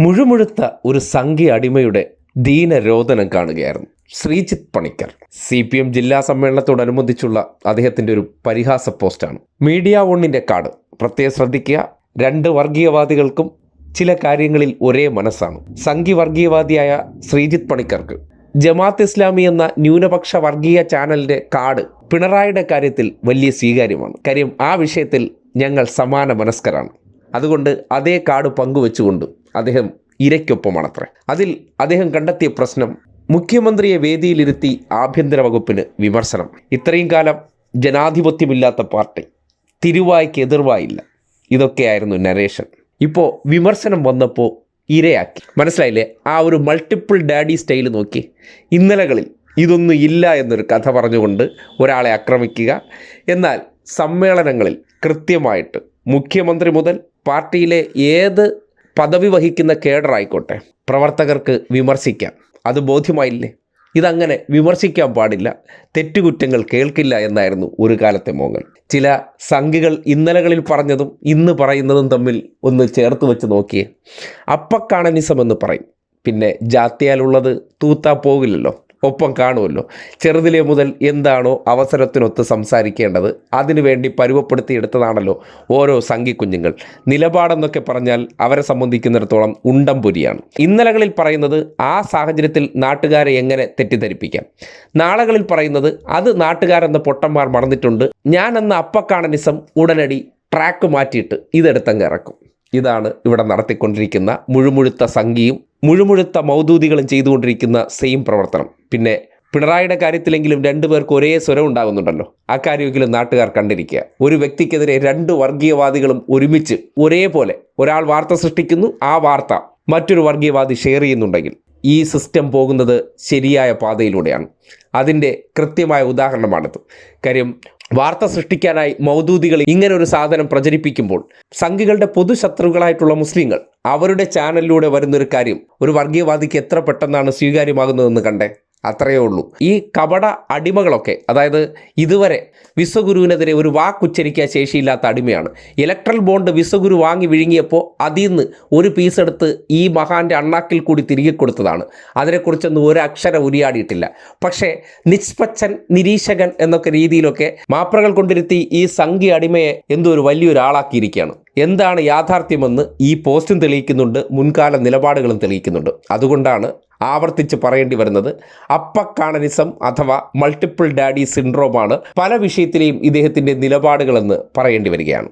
മുഴുമുഴുത്ത ഒരു സംഘി അടിമയുടെ ദീനരോധനം കാണുകയായിരുന്നു. Sreejith Panicker. C P M ജില്ലാ സമ്മേളനത്തോടനുബന്ധിച്ചുള്ള അദ്ദേഹത്തിന്റെ ഒരു പരിഹാസ പോസ്റ്റാണ്. മീഡിയ വണ്ണിന്റെ കാർഡ് പ്രത്യേകം ശ്രദ്ധിക്കുക. രണ്ട് വർഗീയവാദികൾക്കും ചില കാര്യങ്ങളിൽ ഒരേ മനസ്സാണ്. സംഘി വർഗീയവാദിയായ ശ്രീജിത്ത് പണിക്കർക്ക് ജമാത്ത് ഇസ്ലാമി എന്ന ന്യൂനപക്ഷ വർഗീയ ചാനലിന്റെ കാർഡ് പിണറായിയുടെ കാര്യത്തിൽ വലിയ സ്വീകാര്യമാണ്. കാര്യം ആ വിഷയത്തിൽ ഞങ്ങൾ സമാന മനസ്കരാണ്. അതുകൊണ്ട് അതേ കാർഡ് പങ്കുവെച്ചുകൊണ്ട് അദ്ദേഹം ഇരയ്ക്കൊപ്പമാണത്രേ. അതിൽ അദ്ദേഹം കണ്ടെത്തിയ പ്രശ്നം മുഖ്യമന്ത്രിയെ വേദിയിലിരുത്തി ആഭ്യന്തര വകുപ്പിന് വിമർശനം. ഇത്രയും കാലം ജനാധിപത്യമില്ലാത്ത പാർട്ടി തിരുവായ്ക്ക് എതിർവായില്ല. ഇതൊക്കെയായിരുന്നു നരേഷൻ ഇപ്പോൾ വിമർശനം വന്നപ്പോൾ ഇരയാക്കി. മനസ്സിലായില്ലേ? ആ ഒരു മൾട്ടിപ്പിൾ ഡാഡി സ്റ്റൈൽ നോക്കി. ഇന്നലകളിൽ ഇതൊന്നും ഇല്ല എന്നൊരു കഥ പറഞ്ഞുകൊണ്ട് ഒരാളെ ആക്രമിക്കുക. എന്നാൽ സമ്മേളനങ്ങളിൽ കൃത്യമായിട്ട് മുഖ്യമന്ത്രി മുതൽ പാർട്ടിയിലെ ഏത് പദവി വഹിക്കുന്ന കേഡറായിക്കോട്ടെ പ്രവർത്തകർക്ക് വിമർശിക്കാം. അത് ബോധ്യമായില്ലേ? ഇതങ്ങനെ വിമർശിക്കാൻ പാടില്ല. തെറ്റുകുറ്റങ്ങൾ കേൾക്കില്ല എന്നായിരുന്നു ഒരു കാലത്തെ മോങ്ങൽ. ചില സംഘികൾ ഇന്നലകളിൽ പറഞ്ഞതും ഇന്ന് പറയുന്നതും തമ്മിൽ ഒന്ന് ചേർത്ത് വെച്ച് നോക്കിയേ. അപ്പക്കാണനിസം എന്ന് പറയും. പിന്നെ ജാത്തിയാലുള്ളത് തൂത്താ പോകില്ലല്ലോ. ഒപ്പം കാണുമല്ലോ. ചെറുതിലെ മുതൽ എന്താണോ അവസരത്തിനൊത്ത് സംസാരിക്കേണ്ടത് അതിനുവേണ്ടി പരുവപ്പെടുത്തിയെടുത്തതാണല്ലോ ഓരോ സംഘിക്കുഞ്ഞുങ്ങൾ. നിലപാടെന്നൊക്കെ പറഞ്ഞാൽ അവരെ സംബന്ധിക്കുന്നിടത്തോളം ഉണ്ടം പുരിയാണ് ഇന്നലകളിൽ പറയുന്നത് ആ സാഹചര്യത്തിൽ നാട്ടുകാരെ എങ്ങനെ തെറ്റിദ്ധരിപ്പിക്കാം? നാളകളിൽ പറയുന്നത് അത് നാട്ടുകാരെന്ന പൊട്ടന്മാർ മറന്നിട്ടുണ്ട്. ഞാൻ എന്ന അപ്പക്കാണനിസം ഉടനടി ട്രാക്ക് മാറ്റിയിട്ട് ഇതെടുത്തങ്ങ് ഇറക്കും. ഇതാണ് ഇവിടെ നടത്തിക്കൊണ്ടിരിക്കുന്ന മുഴുമുഴുത്ത സംഘിയും മുഴുമുഴുത്ത മൗദൂദികളും ചെയ്തുകൊണ്ടിരിക്കുന്ന സെയിം പ്രവർത്തനം. പിന്നെ പിണറായിയുടെ കാര്യത്തിലെങ്കിലും രണ്ടു പേർക്ക് ഒരേ സ്വരം ഉണ്ടാകുന്നുണ്ടല്ലോ. ആ കാര്യമെങ്കിലും നാട്ടുകാർ കണ്ടിരിക്കുക. ഒരു വ്യക്തിക്കെതിരെ രണ്ട് വർഗീയവാദികളും ഒരുമിച്ച് ഒരേപോലെ ഒരാൾ വാർത്ത സൃഷ്ടിക്കുന്നു ആ വാർത്ത മറ്റൊരു വർഗീയവാദി ഷെയർ ചെയ്യുന്നുണ്ടെങ്കിൽ ഈ സിസ്റ്റം പോകുന്നത് ശരിയായ പാതയിലൂടെയാണ്. അതിന്റെ കൃത്യമായ ഉദാഹരണമാണിത്. കാര്യം വാർത്ത സൃഷ്ടിക്കാനായി മൗദൂദികൾ ഇങ്ങനെ ഒരു സാധനം പ്രചരിപ്പിക്കുമ്പോൾ സംഘികളുടെ പൊതുശത്രുക്കളായിട്ടുള്ള മുസ്ലിങ്ങൾ അവരുടെ ചാനലിലൂടെ വരുന്നൊരു കാര്യം ഒരു വർഗീയവാദിക്ക് എത്ര പെട്ടെന്നാണ് സ്വീകാര്യമാകുന്നതെന്ന് കണ്ടേ? അത്രയേ ഉള്ളൂ. ഈ കപട അടിമകളൊക്കെ അതായത് ഇതുവരെ വിശ്വഗുരുവിനെതിരെ ഒരു വാക്കുച്ചരിക്കാൻ ശേഷിയില്ലാത്ത അടിമയാണ്. ഇലക്ട്രൽ ബോണ്ട് വിശ്വഗുരു വാങ്ങി വിഴുങ്ങിയപ്പോൾ അതിൽ നിന്ന് ഒരു പീസ് എടുത്ത് ഈ മഹാന്റെ അണ്ണാക്കിൽ കൂടി തിരികെ കൊടുത്തതാണ്. അതിനെക്കുറിച്ചൊന്നും ഒരു അക്ഷരം ഉരിയാടിയിട്ടില്ല. പക്ഷേ നിഷ്പച്ചൻ നിരീക്ഷകൻ എന്നൊക്കെ രീതിയിലൊക്കെ മാപ്രകൾ കൊണ്ടിരുത്തി ഈ സംഖ്യ അടിമയെ എന്തോ ഒരു വലിയൊരാളാക്കിയിരിക്കുകയാണ് എന്താണ് യാഥാർത്ഥ്യമെന്ന് ഈ പോസ്റ്റും തെളിയിക്കുന്നുണ്ട് മുൻകാല നിലപാടുകളും തെളിയിക്കുന്നുണ്ട്. അതുകൊണ്ടാണ് ആവർത്തിച്ച് പറയേണ്ടി വരുന്നത് അപ്പക്കാണനിസം അഥവാ മൾട്ടിപ്പിൾ ഡാഡി സിൻഡ്രോമാണ് പല വിഷയത്തിലെയും ഇദ്ദേഹത്തിന്റെ നിലപാടുകളെന്ന് പറയേണ്ടി വരികയാണ്.